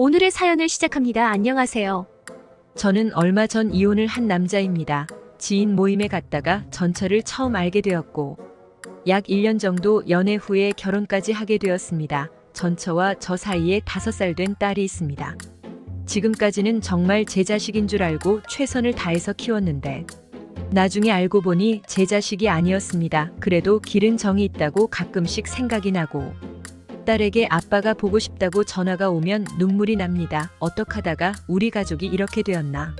오늘의 사연을 시작합니다. 안녕하세요. 저는 얼마 전 이혼을 한 남자입니다. 지인 모임에 갔다가 전철을 처음 알게 되었고, 약 1년 정도 연애 후에 결혼까지 하게 되었습니다. 전처와 저 사이에 5살 된 딸이 있습니다. 지금까지는 정말 제 자식인 줄 알고 최선을 다해서 키웠는데, 나중에 알고 보니 제 자식이 아니었습니다. 그래도 길은 정이 있다고 가끔씩 생각이 나고, 딸에게 아빠가 보고 싶다고 전화가 오면 눈물이 납니다. 어떡하다가 우리 가족이 이렇게 되었나.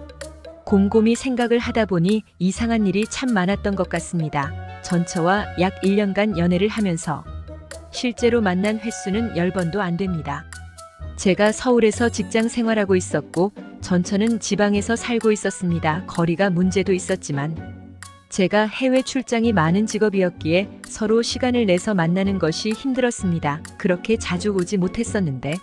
곰곰이 생각을 하다 보니 이상한 일이 참 많았던 것 같습니다. 전처와 약 1년간 연애를 하면서 실제로 만난 횟수는 10번도 안 됩니다. 제가 서울에서 직장 생활하고 있었고 전처는 지방에서 살고 있었습니다. 거리가 문제도 있었지만 제가 해외 출장이 많은 직업이었기에 서로 시간을 내서 만나는 것이 힘들었습니다. 그렇게 자주 오지 못했었는데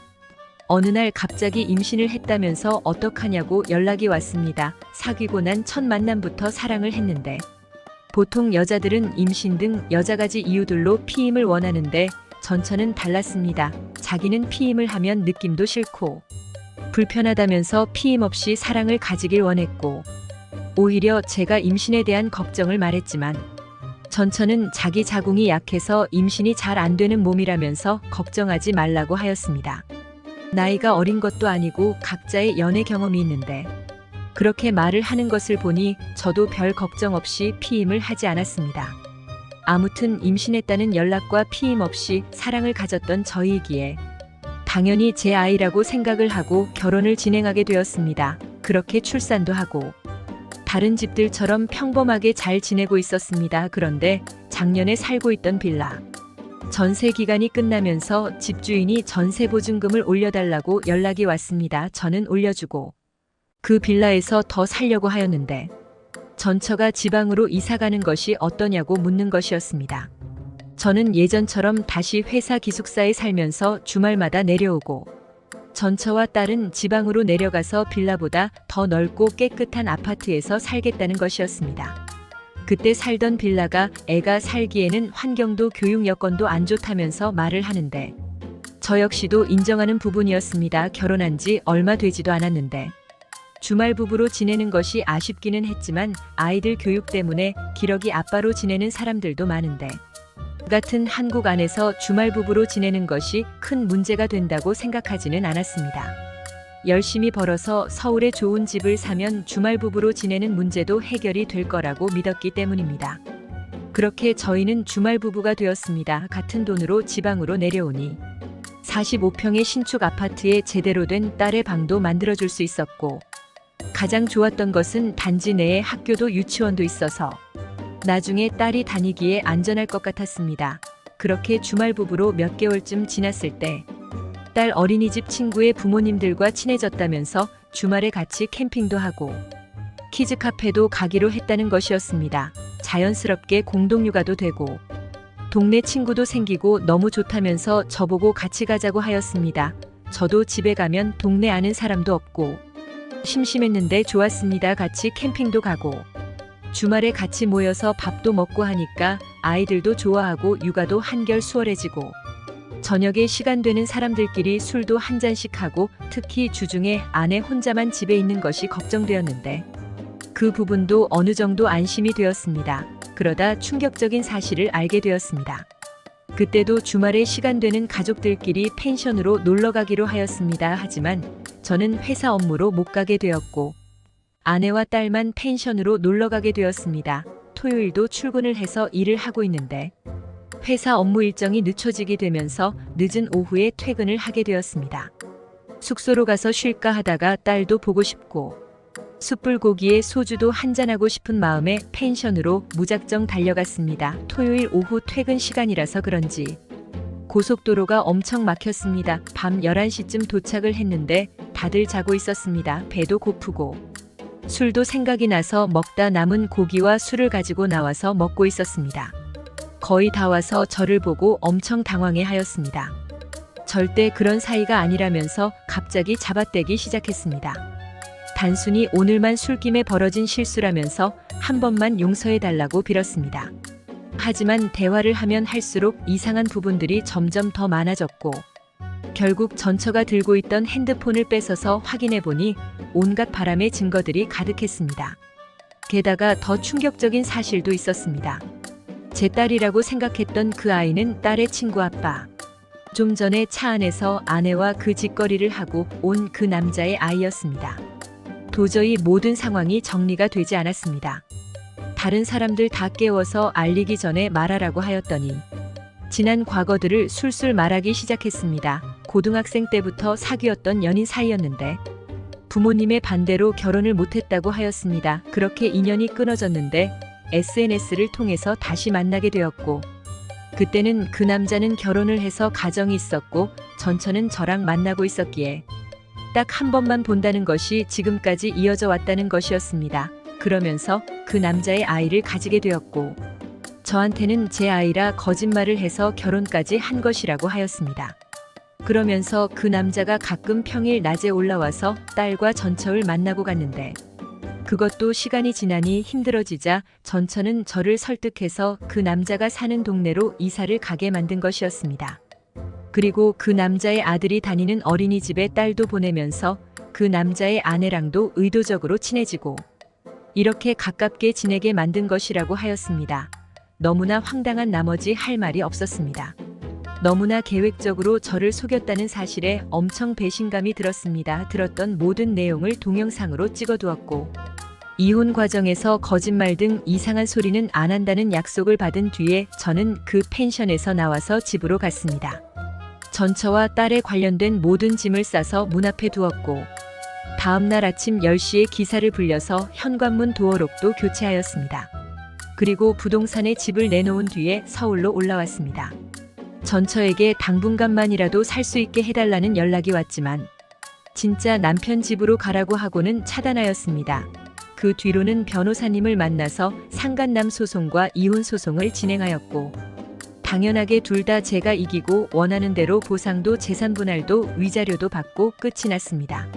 어느 날 갑자기 임신을 했다면서 어떡하냐고 연락이 왔습니다. 사귀고 난 첫 만남부터 사랑을 했는데 보통 여자들은 임신 등 여자 가지 이유들로 피임을 원하는데 전처는 달랐습니다. 자기는 피임을 하면 느낌도 싫고 불편하다면서 피임 없이 사랑을 가지길 원했고 오히려 제가 임신에 대한 걱정을 말했지만 전처는 자기 자궁이 약해서 임신이 잘 안 되는 몸이라면서 걱정하지 말라고 하였습니다. 나이가 어린 것도 아니고 각자의 연애 경험이 있는데 그렇게 말을 하는 것을 보니 저도 별 걱정 없이 피임을 하지 않았습니다. 아무튼 임신했다는 연락과 피임 없이 사랑을 가졌던 저이기에 당연히 제 아이라고 생각을 하고 결혼을 진행하게 되었습니다. 그렇게 출산도 하고 다른 집들처럼 평범하게 잘 지내고 있었습니다. 그런데 작년에 살고 있던 빌라. 전세 기간이 끝나면서 집주인이 전세 보증금을 올려달라고 연락이 왔습니다. 저는 올려주고 그 빌라에서 더 살려고 하였는데 전처가 지방으로 이사 가는 것이 어떠냐고 묻는 것이었습니다. 저는 예전처럼 다시 회사 기숙사에 살면서 주말마다 내려오고 전처와 딸은 지방으로 내려가서 빌라보다 더 넓고 깨끗한 아파트에서 살겠다는 것이었습니다. 그때 살던 빌라가 애가 살기에는 환경도 교육 여건도 안 좋다면서 말을 하는데 저 역시도 인정하는 부분이었습니다. 결혼한 지 얼마 되지도 않았는데 주말 부부로 지내는 것이 아쉽기는 했지만 아이들 교육 때문에 기러기 아빠로 지내는 사람들도 많은데 같은 한국 안에서 주말 부부로 지내는 것이 큰 문제가 된다고 생각하지는 않았습니다. 열심히 벌어서 서울에 좋은 집을 사면 주말 부부로 지내는 문제도 해결이 될 거라고 믿었기 때문입니다. 그렇게 저희는 주말 부부가 되었습니다. 같은 돈으로 지방으로 내려오니 45평의 신축 아파트에 제대로 된 딸의 방도 만들어줄 수 있었고 가장 좋았던 것은 단지 내에 학교도 유치원도 있어서 나중에 딸이 다니기에 안전할 것 같았습니다. 그렇게 주말 부부로 몇 개월쯤 지났을 때 딸 어린이집 친구의 부모님들과 친해졌다면서 주말에 같이 캠핑도 하고 키즈 카페도 가기로 했다는 것이었습니다. 자연스럽게 공동육아도 되고 동네 친구도 생기고 너무 좋다면서 저보고 같이 가자고 하였습니다. 저도 집에 가면 동네 아는 사람도 없고 심심했는데 좋았습니다. 같이 캠핑도 가고 주말에 같이 모여서 밥도 먹고 하니까 아이들도 좋아하고 육아도 한결 수월해지고 저녁에 시간 되는 사람들끼리 술도 한 잔씩 하고 특히 주중에 아내 혼자만 집에 있는 것이 걱정되었는데 그 부분도 어느 정도 안심이 되었습니다. 그러다 충격적인 사실을 알게 되었습니다. 그때도 주말에 시간 되는 가족들끼리 펜션으로 놀러 가기로 하였습니다. 하지만 저는 회사 업무로 못 가게 되었고 아내와 딸만 펜션으로 놀러 가게 되었습니다. 토요일도 출근을 해서 일을 하고 있는데 회사 업무 일정이 늦춰지게 되면서 늦은 오후에 퇴근을 하게 되었습니다. 숙소로 가서 쉴까 하다가 딸도 보고 싶고 숯불고기에 소주도 한잔하고 싶은 마음에 펜션으로 무작정 달려갔습니다. 토요일 오후 퇴근 시간이라서 그런지 고속도로가 엄청 막혔습니다. 밤 11시쯤 도착을 했는데 다들 자고 있었습니다. 배도 고프고 술도 생각이 나서 먹다 남은 고기와 술을 가지고 나와서 먹고 있었습니다. 거의 다 와서 저를 보고 엄청 당황해 하였습니다. 절대 그런 사이가 아니라면서 갑자기 잡아떼기 시작했습니다. 단순히 오늘만 술김에 벌어진 실수라면서 한 번만 용서해 달라고 빌었습니다. 하지만 대화를 하면 할수록 이상한 부분들이 점점 더 많아졌고 결국 전처가 들고 있던 핸드폰을 뺏어서 확인해 보니 온갖 바람의 증거들이 가득했습니다. 게다가 더 충격적인 사실도 있었습니다. 제 딸이라고 생각했던 그 아이는 딸의 친구 아빠. 좀 전에 차 안에서 아내와 그 짓거리를 하고 온 그 남자의 아이였습니다. 도저히 모든 상황이 정리가 되지 않았습니다. 다른 사람들 다 깨워서 알리기 전에 말하라고 하였더니 지난 과거들을 술술 말하기 시작했습니다. 고등학생 때부터 사귀었던 연인 사이였는데 부모님의 반대로 결혼을 못했다고 하였습니다. 그렇게 인연이 끊어졌는데 SNS를 통해서 다시 만나게 되었고 그때는 그 남자는 결혼을 해서 가정이 있었고 전처는 저랑 만나고 있었기에 딱 한 번만 본다는 것이 지금까지 이어져 왔다는 것이었습니다. 그러면서 그 남자의 아이를 가지게 되었고 저한테는 제 아이라 거짓말을 해서 결혼까지 한 것이라고 하였습니다. 그러면서 그 남자가 가끔 평일 낮에 올라와서 딸과 전처를 만나고 갔는데 그것도 시간이 지나니 힘들어지자 전처는 저를 설득해서 그 남자가 사는 동네로 이사를 가게 만든 것이었습니다. 그리고 그 남자의 아들이 다니는 어린이집에 딸도 보내면서 그 남자의 아내랑도 의도적으로 친해지고 이렇게 가깝게 지내게 만든 것이라고 하였습니다. 너무나 황당한 나머지 할 말이 없었습니다. 너무나 계획적으로 저를 속였다는 사실에 엄청 배신감이 들었습니다. 들었던 모든 내용을 동영상으로 찍어두었고 이혼 과정에서 거짓말 등 이상한 소리는 안 한다는 약속을 받은 뒤에 저는 그 펜션에서 나와서 집으로 갔습니다. 전처와 딸에 관련된 모든 짐을 싸서 문 앞에 두었고 다음 날 아침 10시에 기사를 불려서 현관문 도어록도 교체하였습니다. 그리고 부동산에 집을 내놓은 뒤에 서울로 올라왔습니다. 전처에게 당분간만이라도 살 수 있게 해달라는 연락이 왔지만 진짜 남편 집으로 가라고 하고는 차단하였습니다. 그 뒤로는 변호사님을 만나서 상간남 소송과 이혼 소송을 진행하였고 당연하게 둘 다 제가 이기고 원하는 대로 보상도 재산 분할도 위자료도 받고 끝이 났습니다.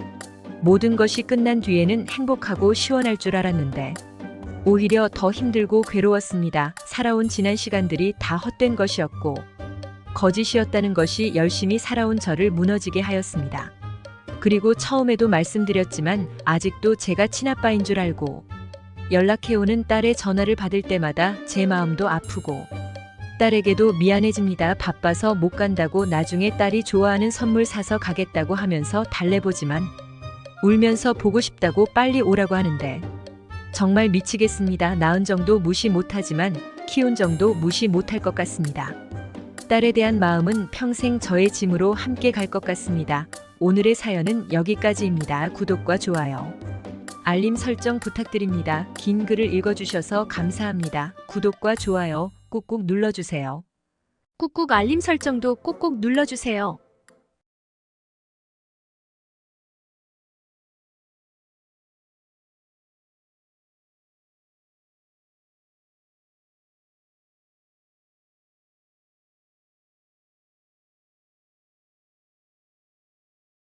모든 것이 끝난 뒤에는 행복하고 시원할 줄 알았는데 오히려 더 힘들고 괴로웠습니다. 살아온 지난 시간들이 다 헛된 것이었고 거짓이었다는 것이 열심히 살아온 저를 무너지게 하였습니다. 그리고 처음에도 말씀드렸지만 아직도 제가 친아빠인 줄 알고 연락해오는 딸의 전화를 받을 때마다 제 마음도 아프고 딸에게도 미안해집니다. 바빠서 못 간다고 나중에 딸이 좋아하는 선물 사서 가겠다고 하면서 달래보지만 울면서 보고 싶다고 빨리 오라고 하는데 정말 미치겠습니다. 낳은 정도 무시 못하지만 키운 정도 무시 못할 것 같습니다. 딸에 대한 마음은 평생 저의 짐으로 함께 갈 것 같습니다. 오늘의 사연은 여기까지입니다. 구독과 좋아요. 알림 설정 부탁드립니다. 긴 글을 읽어주셔서 감사합니다. 구독과 좋아요 꾹꾹 눌러주세요. 꾹꾹 알림 설정도 꼭꼭 눌러주세요.